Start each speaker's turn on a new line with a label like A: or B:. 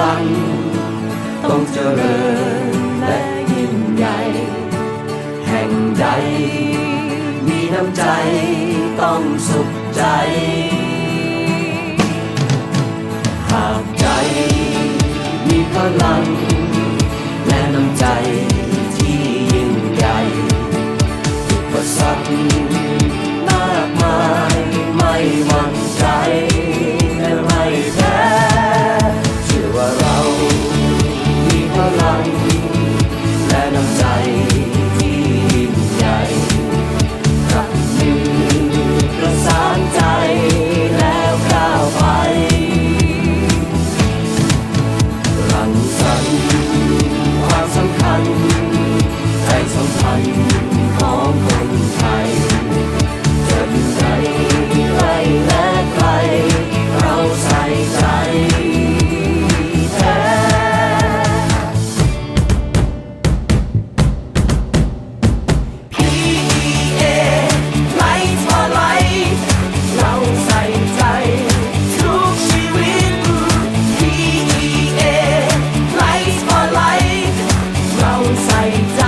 A: ลัง ต้องเจริญและยิ่งใหญ่ แห่งใด มีน้ำใจต้องสุขใจ หากใจมีพลัง และน้ำใจ พลังและน้ำใจ sight.